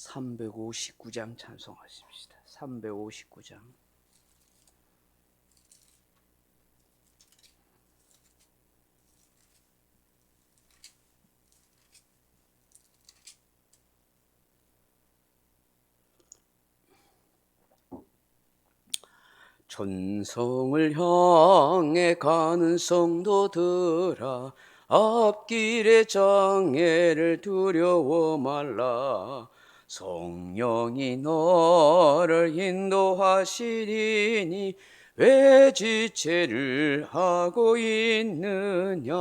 359장 찬송하십시다. 359장. 천성을 향해 가는 성도들아 앞길의 장애를 두려워 말라 성령이 너를 인도하시리니 왜 지체를 하고 있느냐?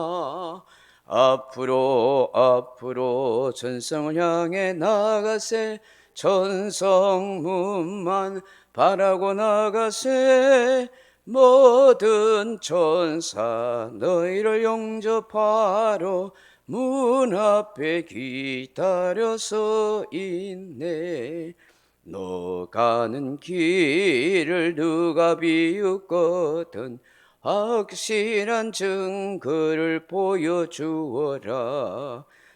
앞으로 앞으로 전성을 향해 나가세 천성문만 바라고 나가세 모든 천사 너희를 용접하러 문 앞에 기다려서 있네. 너 가는 길을 누가 비웃거든. 확실한 증거를 보여주어라.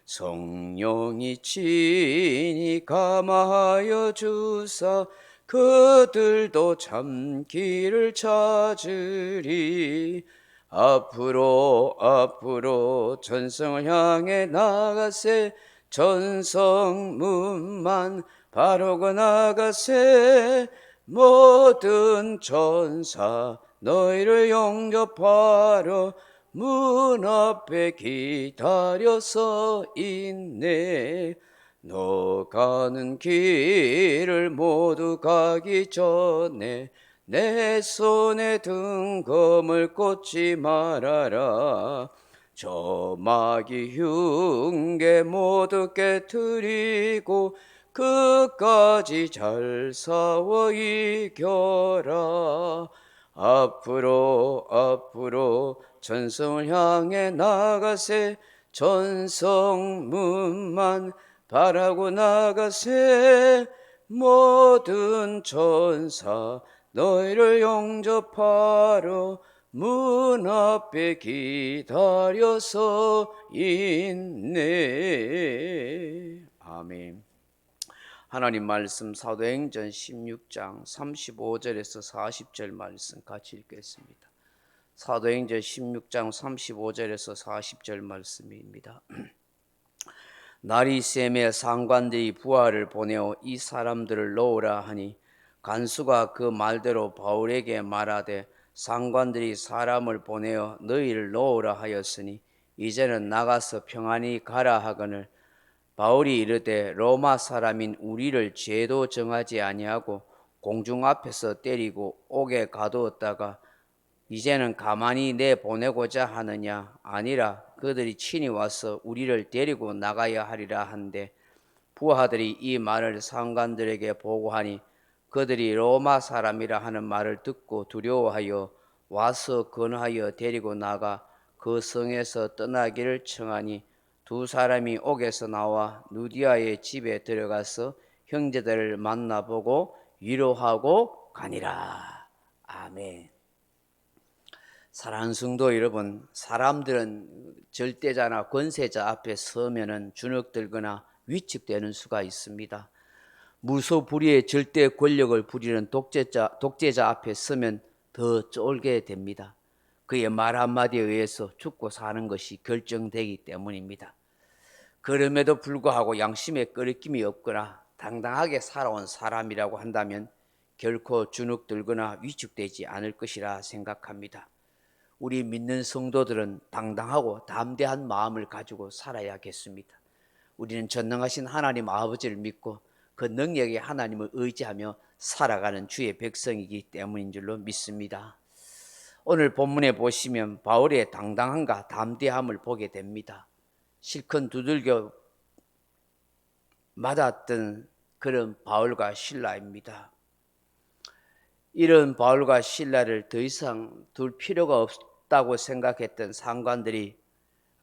성령이 친히 감화하여 주사 그들도 참 길을 찾으리 앞으로 앞으로 전성을 향해 나가세. 전성문만 바르고 나가세. 모든 천사 너희를 영접하러 문 앞에 기다려서 있네. 너 가는 길을 모두 가기 전에 내 손에 등검을 꽂지 말아라. 저 마귀 흉계 모두 깨뜨리고 끝까지 잘 싸워 이겨라. 앞으로 앞으로 전성을 향해 나가세. 전성문만 바라고 나가세. 모든 천사 너희를 영접하러 문 앞에 기다려서 있네 아멘 하나님 말씀 사도행전 16장 35절에서 40절 말씀 같이 읽겠습니다. 사도행전 16장 35절에서 40절 말씀입니다. 셈에 상관들이 부하를 보내어 이 사람들을 놓으라 하니 간수가 그 말대로 바울에게 말하되 상관들이 사람을 보내어 너희를 놓으라 하였으니 이제는 나가서 평안히 가라 하거늘. 바울이 이르되 로마 사람인 우리를 죄도 정하지 아니하고 공중 앞에서 때리고 옥에 가두었다가 이제는 가만히 내 보내고자 하느냐? 아니라 그들이 친히 와서 우리를 데리고 나가야 하리라 한데 부하들이 이 말을 상관들에게 보고하니 그들이 로마 사람이라 하는 말을 듣고 두려워하여 와서 건하여 데리고 나가 그 성에서 떠나기를 청하니 두 사람이 옥에서 나와 누디아의 집에 들어가서 형제들을 만나보고 위로하고 가니라. 아멘. 사랑하는 성도 여러분, 사람들은 절대자나 권세자 앞에 서면은 주눅 들거나 위축되는 수가 있습니다. 무소불위의 절대 권력을 부리는 독재자, 독재자 앞에 서면 더 쫄게 됩니다. 그의 말 한마디에 의해서 죽고 사는 것이 결정되기 때문입니다. 그럼에도 불구하고 양심에 끄리낌이 없거나 당당하게 살아온 사람이라고 한다면 결코 주눅 들거나 위축되지 않을 것이라 생각합니다. 우리 믿는 성도들은 당당하고 담대한 마음을 가지고 살아야겠습니다. 우리는 전능하신 하나님 아버지를 믿고 그 능력의 하나님을 의지하며 살아가는 주의 백성이기 때문인 줄로 믿습니다. 오늘 본문에 보시면 바울의 당당함과 담대함을 보게 됩니다. 실컷 두들겨 맞았던 그런 바울과 신라입니다. 이런 바울과 신라를 더 이상 둘 필요가 없다고 생각했던 상관들이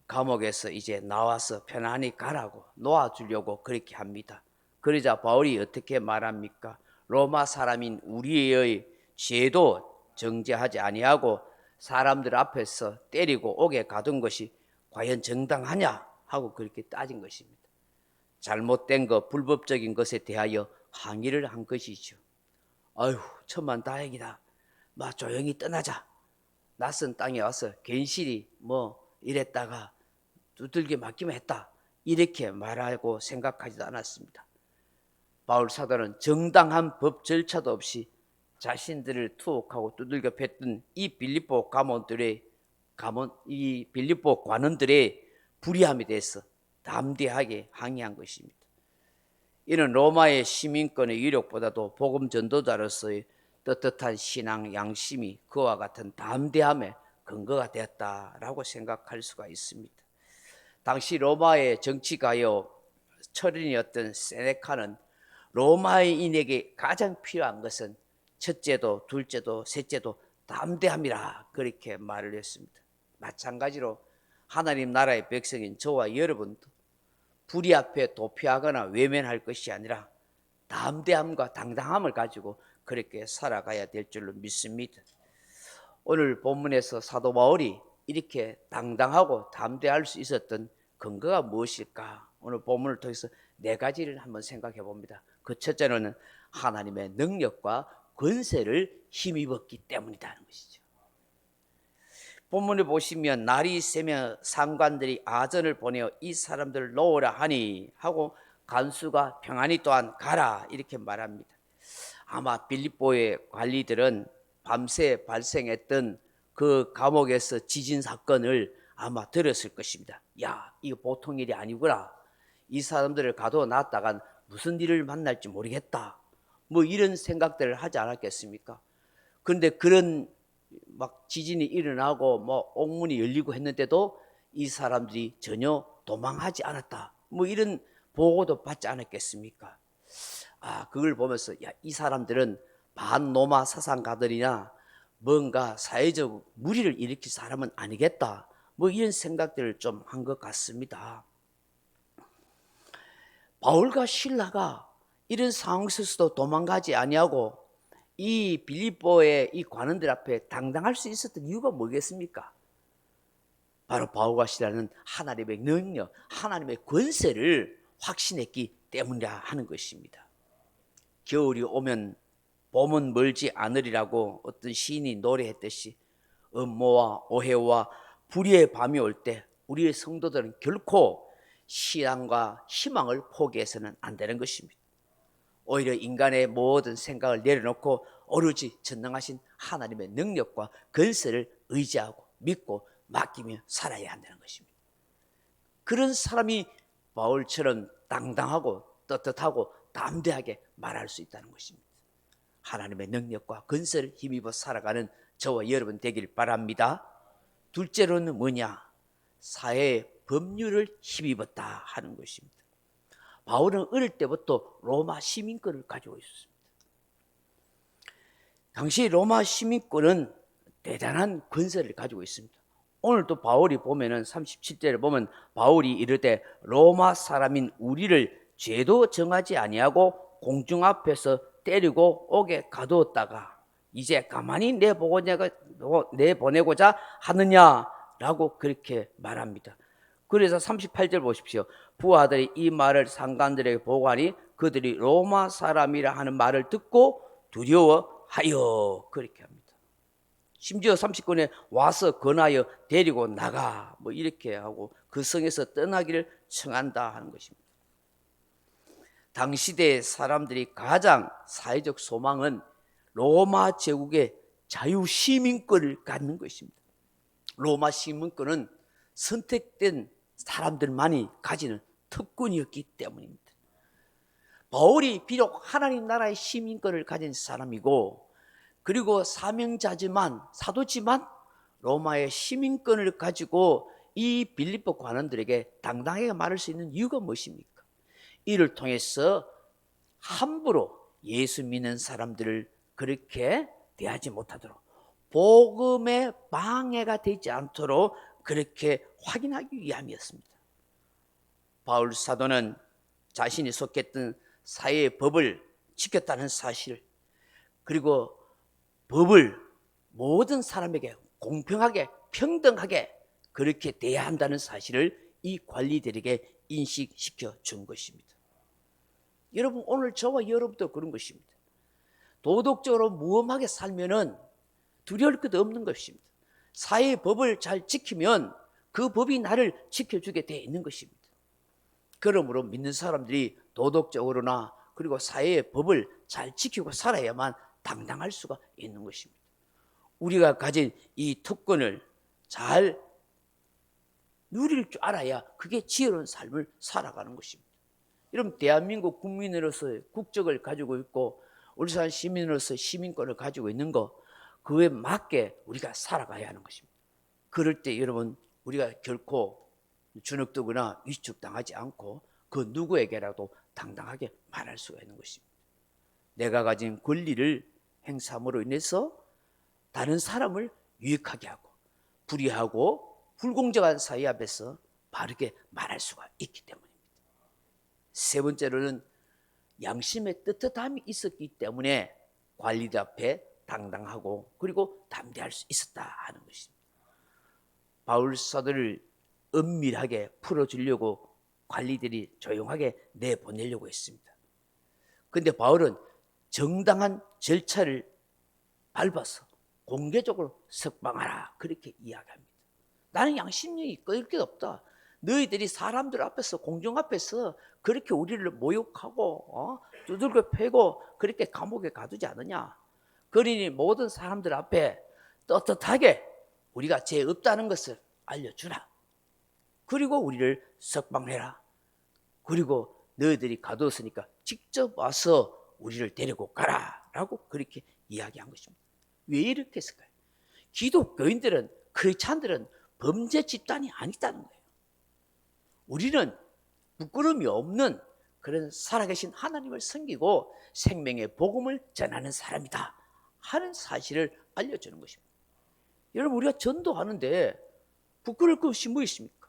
감옥에서 이제 나와서 편안히 가라고 놓아주려고 그렇게 합니다. 그러자 바울이 어떻게 말합니까? 로마 사람인 우리의 죄도 정죄하지 아니하고 사람들 앞에서 때리고 옥에 가둔 것이 과연 정당하냐 하고 그렇게 따진 것입니다. 잘못된 것, 불법적인 것에 대하여 항의를 한 것이죠. 아휴, 천만 다행이다. 마 조용히 떠나자. 낯선 땅에 와서 괜시리 뭐 이랬다가 두들겨 맞기만 했다. 이렇게 말하고 생각하지도 않았습니다. 바울 사도는 정당한 법 절차도 없이 자신들을 투옥하고 두들겨 팼던 이 빌립보 가문들의 가문 이 빌립보 관원들의 불의함에 대해서 담대하게 항의한 것입니다. 이는 로마의 시민권의 위력보다도 복음 전도자로서의 떳떳한 신앙 양심이 그와 같은 담대함의 근거가 되었다라고 생각할 수가 있습니다. 당시 로마의 정치가요 철인이었던 세네카는 로마인에게 가장 필요한 것은 첫째도 둘째도 셋째도 담대함이라 그렇게 말을 했습니다. 마찬가지로 하나님 나라의 백성인 저와 여러분도 불의 앞에 도피하거나 외면할 것이 아니라 담대함과 당당함을 가지고 그렇게 살아가야 될 줄로 믿습니다. 오늘 본문에서 사도 바울이 이렇게 당당하고 담대할 수 있었던 근거가 무엇일까? 오늘 본문을 통해서 네 가지를 한번 생각해 봅니다. 그 첫째는 하나님의 능력과 권세를 힘입었기 때문이라는 것이죠. 본문을 보시면 날이 새며 상관들이 아전을 보내어 이 사람들을 놓으라 하니 하고 간수가 평안히 또한 가라 이렇게 말합니다. 아마 빌립보의 관리들은 밤새 발생했던 그 감옥에서 지진 사건을 아마 들었을 것입니다. 야, 이거 보통 일이 아니구나. 이 사람들을 가둬놨다간 무슨 일을 만날지 모르겠다. 뭐 이런 생각들을 하지 않았겠습니까? 그런데 그런 막 지진이 일어나고 뭐 옥문이 열리고 했는데도 이 사람들이 전혀 도망하지 않았다. 뭐 이런 보고도 받지 않았겠습니까? 아, 그걸 보면서 야, 이 사람들은 반노마 사상가들이나 뭔가 사회적 무리를 일으킬 사람은 아니겠다. 뭐 이런 생각들을 좀 한 것 같습니다. 바울과 신라가 이런 상황 속에서도 도망가지 아니하고 이 빌립보의 이 관원들 앞에 당당할 수 있었던 이유가 뭐겠습니까? 바로 바울과 신라는 하나님의 능력, 하나님의 권세를 확신했기 때문이라 하는 것입니다. 겨울이 오면 봄은 멀지 않으리라고 어떤 시인이 노래했듯이 음모와 오해와 불의의 밤이 올 때 우리의 성도들은 결코 신앙과 희망을 포기해서는 안 되는 것입니다. 오히려 인간의 모든 생각을 내려놓고 오로지 전능하신 하나님의 능력과 건설을 의지하고 믿고 맡기며 살아야 한다는 것입니다. 그런 사람이 바울처럼 당당하고 떳떳하고 담대하게 말할 수 있다는 것입니다. 하나님의 능력과 건설을 힘입어 살아가는 저와 여러분 되길 바랍니다. 둘째로는 뭐냐? 사회의 법률을 힘입었다 하는 것입니다. 바울은 어릴 때부터 로마 시민권을 가지고 있었습니다. 당시 로마 시민권은 대단한 권세를 가지고 있습니다. 오늘도 바울이 보면은 37절을 보면 바울이 이르되 로마 사람인 우리를 죄도 정하지 아니하고 공중 앞에서 때리고 옥에 가두었다가 이제 가만히 내보내고자 하느냐라고 그렇게 말합니다. 그래서 38절 보십시오. 부하들이 이 말을 상관들에게 보고하니 그들이 로마 사람이라 하는 말을 듣고 두려워하여 그렇게 합니다. 심지어 30권에 와서 권하여 데리고 나가 뭐 이렇게 하고 그 성에서 떠나기를 청한다 하는 것입니다. 당시대 사람들이 가장 사회적 소망은 로마 제국의 자유 시민권을 갖는 것입니다. 로마 시민권은 선택된 사람들만이 가지는 특권이었기 때문입니다. 바울이 비록 하나님 나라의 시민권을 가진 사람이고 그리고 사명자지만 사도지만 로마의 시민권을 가지고 이 빌립보 관원들에게 당당하게 말할 수 있는 이유가 무엇입니까? 이를 통해서 함부로 예수 믿는 사람들을 그렇게 대하지 못하도록 복음의 방해가 되지 않도록 그렇게 확인하기 위함이었습니다. 바울 사도는 자신이 속했던 사회의 법을 지켰다는 사실, 그리고 법을 모든 사람에게 공평하게 평등하게 그렇게 대해야 한다는 사실을 이 관리들에게 인식시켜 준 것입니다. 여러분 오늘 저와 여러분도 그런 것입니다. 도덕적으로 무엄하게 살면은 두려울 것 없는 것입니다. 사회의 법을 잘 지키면 그 법이 나를 지켜주게 돼 있는 것입니다. 그러므로 믿는 사람들이 도덕적으로나 그리고 사회의 법을 잘 지키고 살아야만 당당할 수가 있는 것입니다. 우리가 가진 이 특권을 잘 누릴 줄 알아야 그게 지혜로운 삶을 살아가는 것입니다. 여러분 대한민국 국민으로서의 국적을 가지고 있고 울산 시민으로서 시민권을 가지고 있는 거 그에 맞게 우리가 살아가야 하는 것입니다. 그럴 때 여러분 우리가 결코 주눅들거나 위축당하지 않고 그 누구에게라도 당당하게 말할 수가 있는 것입니다. 내가 가진 권리를 행사함으로 인해서 다른 사람을 유익하게 하고 불의하고 불공정한 사회 앞에서 바르게 말할 수가 있기 때문입니다. 세 번째로는 양심의 떳떳함이 있었기 때문에 관리들 앞에 당당하고 그리고 담대할 수 있었다 하는 것입니다. 바울 사도를 은밀하게 풀어주려고 관리들이 조용하게 내보내려고 했습니다. 근데 바울은 정당한 절차를 밟아서 공개적으로 석방하라 그렇게 이야기합니다. 나는 양심력이 끊을 게 없다. 너희들이 사람들 앞에서 공중 앞에서 그렇게 우리를 모욕하고 어? 두들겨 패고 그렇게 감옥에 가두지 않느냐. 그러니 모든 사람들 앞에 떳떳하게 우리가 죄 없다는 것을 알려주라. 그리고 우리를 석방해라. 그리고 너희들이 가두었으니까 직접 와서 우리를 데리고 가라 라고 그렇게 이야기한 것입니다. 왜 이렇게 했을까요? 기독교인들은 크리스찬들은 범죄 집단이 아니다는 거예요. 우리는 부끄러움이 없는 그런 살아계신 하나님을 섬기고 생명의 복음을 전하는 사람이다 하는 사실을 알려주는 것입니다. 여러분 우리가 전도하는데 부끄러울 것이 뭐 있습니까?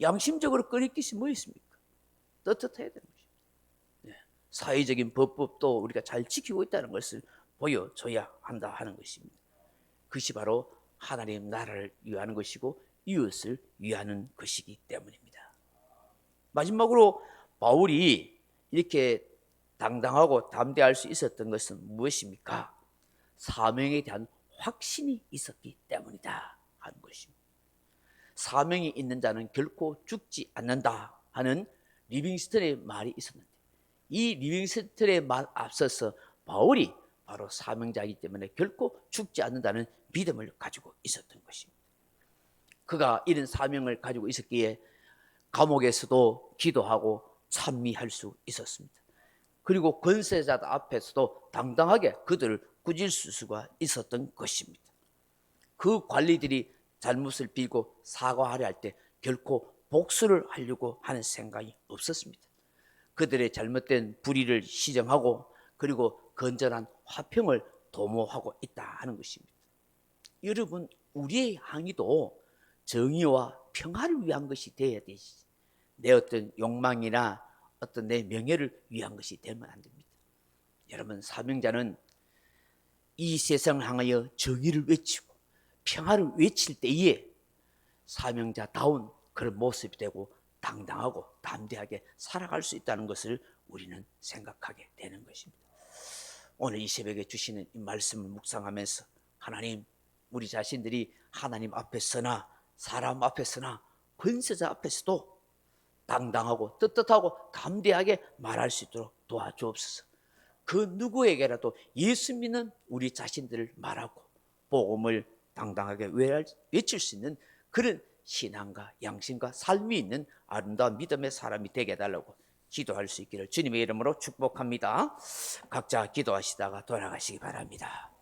양심적으로 끊을 것이 뭐 있습니까? 떳떳해야 되는 것입니다. 네. 사회적인 법법도 우리가 잘 지키고 있다는 것을 보여줘야 한다 하는 것입니다. 그것이 바로 하나님 나라를 위하는 것이고 이웃을 위하는 것이기 때문입니다. 마지막으로 바울이 이렇게 당당하고 담대할 수 있었던 것은 무엇입니까? 사명에 대한 확신이 있었기 때문이다 하는 것입니다. 사명이 있는 자는 결코 죽지 않는다 하는 리빙스턴의 말이 있었는데 이 리빙스턴의 말 앞서서 바울이 바로 사명자이기 때문에 결코 죽지 않는다는 믿음을 가지고 있었던 것입니다. 그가 이런 사명을 가지고 있었기에 감옥에서도 기도하고 찬미할 수 있었습니다. 그리고 권세자들 앞에서도 당당하게 그들을 꾸짖을 수가 있었던 것입니다. 그 관리들이 잘못을 빌고 사과하려 할 때 결코 복수를 하려고 하는 생각이 없었습니다. 그들의 잘못된 불의를 시정하고 그리고 건전한 화평을 도모하고 있다 하는 것입니다. 여러분, 우리의 항의도 정의와 평화를 위한 것이 되어야 되지. 내 어떤 욕망이나 어떤 내 명예를 위한 것이 되면 안 됩니다. 여러분, 사명자는 이 세상을 향하여 정의를 외치고 평화를 외칠 때에 사명자다운 그런 모습이 되고 당당하고 담대하게 살아갈 수 있다는 것을 우리는 생각하게 되는 것입니다. 오늘 이 새벽에 주시는 이 말씀을 묵상하면서 하나님, 우리 자신들이 하나님 앞에서나 사람 앞에서나 권세자 앞에서도 당당하고 떳떳하고 담대하게 말할 수 있도록 도와주옵소서. 그 누구에게라도 예수 믿는 우리 자신들을 말하고 복음을 당당하게 외칠 수 있는 그런 신앙과 양심과 삶이 있는 아름다운 믿음의 사람이 되게 해달라고 기도할 수 있기를 주님의 이름으로 축복합니다. 각자 기도하시다가 돌아가시기 바랍니다.